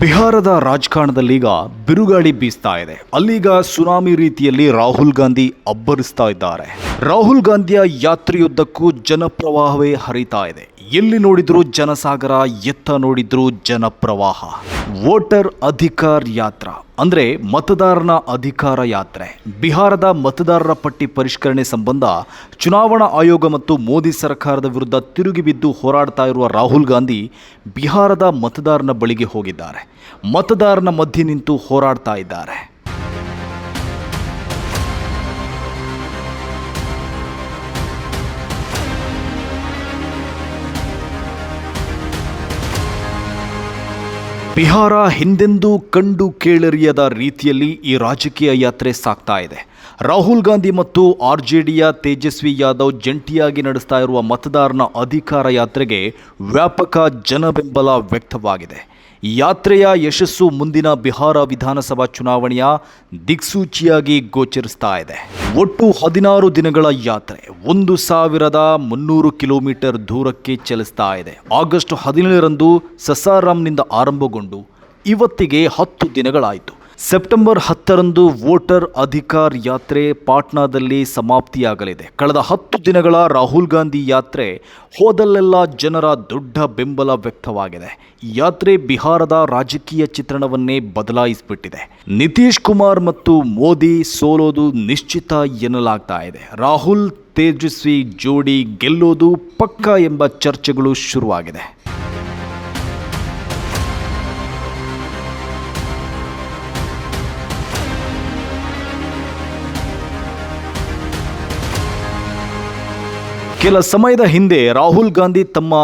ಬಿಹಾರದ ರಾಜಕಾರಣದಲ್ಲೀಗ ಬಿರುಗಾಳಿ ಬೀಸ್ತಾ ಇದೆ. ಅಲ್ಲೀಗ ಸುನಾಮಿ ರೀತಿಯಲ್ಲಿ ರಾಹುಲ್ ಗಾಂಧಿ ಅಬ್ಬರಿಸ್ತಾ ಇದ್ದಾರೆ. ರಾಹುಲ್ ಗಾಂಧಿಯ ಯಾತ್ರೆಯುದ್ದಕ್ಕೂ ಜನಪ್ರವಾಹವೇ ಹರಿತಾ ಇದೆ. ಎಲ್ಲಿ ನೋಡಿದ್ರು ಜನಸಾಗರ, ಎತ್ತ ನೋಡಿದ್ರು ಜನಪ್ರವಾಹ. ವೋಟರ್ ಅಧಿಕಾರ್ ಯಾತ್ರಾ. ಅಂದ್ರೆ ಮತದಾರನ ಅಧಿಕಾರ ಯಾತ್ರೆ. ಬಿಹಾರದ ಮತದಾರರ ಪಟ್ಟಿ ಪರಿಷ್ಕರಣೆ ಸಂಬಂಧ ಚುನಾವಣಾ ಆಯೋಗ ಮತ್ತು ಮೋದಿ ಸರ್ಕಾರದ ವಿರುದ್ಧ ತಿರುಗಿ ಬಿದ್ದು ಹೋರಾಡ್ತಾ ಇರುವ ರಾಹುಲ್ ಗಾಂಧಿ ಬಿಹಾರದ ಮತದಾರನ ಬಳಿಗೆ ಹೋಗಿದ್ದಾರೆ. ಮತದಾರನ ಮಧ್ಯೆ ನಿಂತು ಹೋರಾಡ್ತಾ ಇದ್ದಾರೆ. ಬಿಹಾರ ಹಿಂದೆಂದೂ ಕಂಡು ಕೇಳರಿಯದ ರೀತಿಯಲ್ಲಿ ಈ ರಾಜಕೀಯ ಯಾತ್ರೆ ಸಾಗ್ತಾ ಇದೆ. ರಾಹುಲ್ ಗಾಂಧಿ ಮತ್ತು ಆರ್ ಜೆ ಡಿಯ ತೇಜಸ್ವಿ ಯಾದವ್ ಜಂಟಿಯಾಗಿ ನಡೆಸ್ತಾ ಇರುವ ಮತದಾರನ ಅಧಿಕಾರ ಯಾತ್ರೆಗೆ ವ್ಯಾಪಕ ಜನಬೆಂಬಲ ವ್ಯಕ್ತವಾಗಿದೆ. ಯಾತ್ರೆಯ ಯಶಸ್ಸು ಮುಂದಿನ ಬಿಹಾರ ವಿಧಾನಸಭಾ ಚುನಾವಣೆಯ ದಿಕ್ಸೂಚಿಯಾಗಿ ಗೋಚರಿಸ್ತಾ ಇದೆ. ಒಟ್ಟು ಹದಿನಾರು ದಿನಗಳ ಯಾತ್ರೆ ಒಂದು ಸಾವಿರದ ಮುನ್ನೂರು ಕಿಲೋಮೀಟರ್ ದೂರಕ್ಕೆ ಚಲಿಸ್ತಾ ಇದೆ. ಆಗಸ್ಟ್ ಹದಿನೇಳರಂದು ಸಸಾರಾಮ್ನಿಂದ ಆರಂಭಗೊಂಡು ಇವತ್ತಿಗೆ ಹತ್ತು ದಿನಗಳಾಯಿತು. ಸೆಪ್ಟೆಂಬರ್ ಹತ್ತರಂದು ವೋಟರ್ ಅಧಿಕಾರ್ ಯಾತ್ರೆ ಪಾಟ್ನಾದಲ್ಲಿ ಸಮಾಪ್ತಿಯಾಗಲಿದೆ. ಕಳೆದ ಹತ್ತು ದಿನಗಳ ರಾಹುಲ್ ಗಾಂಧಿ ಯಾತ್ರೆ ಹೋದಲ್ಲೆಲ್ಲ ಜನರ ದೊಡ್ಡ ಬೆಂಬಲ ವ್ಯಕ್ತವಾಗಿದೆ. ಯಾತ್ರೆ ಬಿಹಾರದ ರಾಜಕೀಯ ಚಿತ್ರಣವನ್ನೇ ಬದಲಾಯಿಸಿಬಿಟ್ಟಿದೆ. ನಿತೀಶ್ ಕುಮಾರ್ ಮತ್ತು ಮೋದಿ ಸೋಲೋದು ನಿಶ್ಚಿತ ಎನ್ನಲಾಗ್ತಾ ಇದೆ. ರಾಹುಲ್, ತೇಜಸ್ವಿ, ಜೋಡಿ ಗೆಲ್ಲೋದು ಪಕ್ಕ ಎಂಬ ಚರ್ಚೆಗಳು ಶುರುವಾಗಿದೆ. ಕೆಲ ಸಮಯದ ಹಿಂದೆ ರಾಹುಲ್ ಗಾಂಧಿ ತಮ್ಮ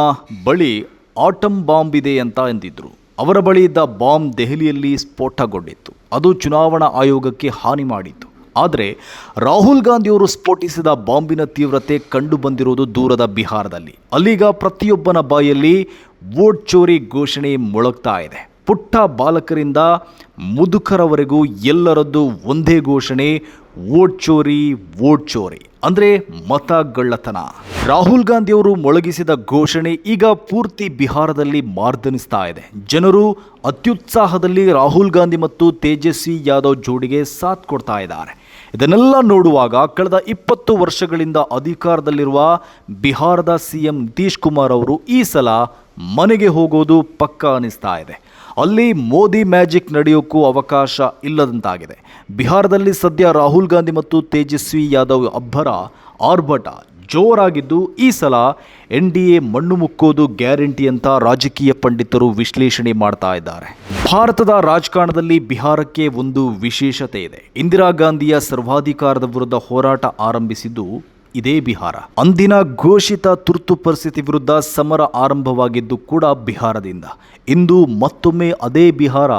ಬಳಿ ಆಟಮ್ ಬಾಂಬ್ ಇದೆ ಅಂತ ಎಂದಿದ್ದರು ಅವರ ಬಳಿ ಇದ್ದ ಬಾಂಬ್ ದೆಹಲಿಯಲ್ಲಿ ಸ್ಫೋಟಗೊಂಡಿತ್ತು. ಅದು ಚುನಾವಣಾ ಆಯೋಗಕ್ಕೆ ಹಾನಿ ಮಾಡಿತ್ತು. ಆದರೆ ರಾಹುಲ್ ಗಾಂಧಿಯವರು ಸ್ಫೋಟಿಸಿದ ಬಾಂಬಿನ ತೀವ್ರತೆ ಕಂಡು ಬಂದಿರುವುದು ದೂರದ ಬಿಹಾರದಲ್ಲಿ. ಅಲ್ಲಿಗ ಪ್ರತಿಯೊಬ್ಬನ ಬಾಯಲ್ಲಿ ವೋಟ್ ಚೋರಿ ಘೋಷಣೆ ಮೊಳಗ್ತಾ ಇದೆ. ಪುಟ್ಟ ಬಾಲಕರಿಂದ ಮುದುಕರವರೆಗೂ ಎಲ್ಲರದ್ದು ಒಂದೇ ಘೋಷಣೆ, ವೋಟ್ ಚೋರಿ ವೋಟ್ ಚೋರಿ. ಅಂದ್ರೆ ಮತಗಳ್ಳತನ. ರಾಹುಲ್ ಗಾಂಧಿಯವರು ಮೊಳಗಿಸಿದ ಘೋಷಣೆ ಈಗ ಪೂರ್ತಿ ಬಿಹಾರದಲ್ಲಿ ಮಾರ್ದನಿಸ್ತಾ ಇದೆ. ಜನರು ಅತ್ಯುತ್ಸಾಹದಲ್ಲಿ ರಾಹುಲ್ ಗಾಂಧಿ ಮತ್ತು ತೇಜಸ್ವಿ ಯಾದವ್ ಜೋಡಿಗೆ ಸಾಥ್ ಕೊಡ್ತಾ ಇದ್ದಾರೆ. ಇದನ್ನೆಲ್ಲ ನೋಡುವಾಗ ಕಳೆದ ಇಪ್ಪತ್ತು ವರ್ಷಗಳಿಂದ ಅಧಿಕಾರದಲ್ಲಿರುವ ಬಿಹಾರದ ಸಿಎಂ ನಿತೀಶ್ ಕುಮಾರ್ ಅವರು ಈ ಸಲ ಮನೆಗೆ ಹೋಗೋದು ಪಕ್ಕ ಅನ್ನಿಸ್ತಾ ಇದೆ. ಅಲ್ಲಿ ಮೋದಿ ಮ್ಯಾಜಿಕ್ ನಡೆಯೋಕ್ಕೂ ಅವಕಾಶ ಇಲ್ಲದಂತಾಗಿದೆ. ಬಿಹಾರದಲ್ಲಿ ಸದ್ಯ ರಾಹುಲ್ ಗಾಂಧಿ ಮತ್ತು ತೇಜಸ್ವಿ ಯಾದವ್ ಅಬ್ಬರ ಆರ್ಭಟ ಜೋರಾಗಿದ್ದು, ಈ ಸಲ ಎನ್ ಡಿ ಎ ಮಣ್ಣು ಮುಕ್ಕೋದು ಗ್ಯಾರಂಟಿ ಅಂತ ರಾಜಕೀಯ ಪಂಡಿತರು ವಿಶ್ಲೇಷಣೆ ಮಾಡ್ತಾ ಇದ್ದಾರೆ. ಭಾರತದ ರಾಜಕಾರಣದಲ್ಲಿ ಬಿಹಾರಕ್ಕೆ ಒಂದು ವಿಶೇಷತೆ ಇದೆ. ಇಂದಿರಾ ಗಾಂಧಿಯ ಸರ್ವಾಧಿಕಾರದ ವಿರುದ್ಧ ಹೋರಾಟ ಆರಂಭಿಸಿದ್ದು ಇದೇ ಬಿಹಾರ. ಅಂದಿನ ಘೋಷಿತ ತುರ್ತು ಪರಿಸ್ಥಿತಿ ವಿರುದ್ಧ ಸಮರ ಆರಂಭವಾಗಿದ್ದು ಕೂಡ ಬಿಹಾರದಿಂದ. ಇಂದು ಮತ್ತೊಮ್ಮೆ ಅದೇ ಬಿಹಾರ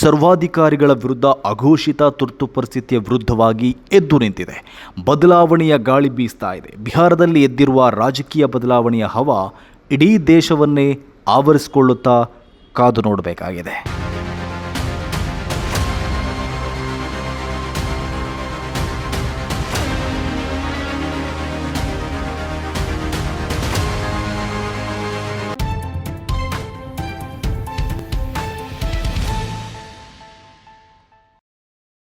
ಸರ್ವಾಧಿಕಾರಿಗಳ ವಿರುದ್ಧ ಅಘೋಷಿತ ತುರ್ತು ಪರಿಸ್ಥಿತಿಯ ವಿರುದ್ಧವಾಗಿ ಎದ್ದು ನಿಂತಿದೆ. ಬದಲಾವಣೆಯ ಗಾಳಿ ಬೀಸ್ತಾ ಇದೆ. ಬಿಹಾರದಲ್ಲಿ ಎದ್ದಿರುವ ರಾಜಕೀಯ ಬದಲಾವಣೆಯ ಹವ ಇಡೀ ದೇಶವನ್ನೇ ಆವರಿಸಿಕೊಳ್ಳುತ್ತಾ ಕಾದು ನೋಡಬೇಕಾಗಿದೆ.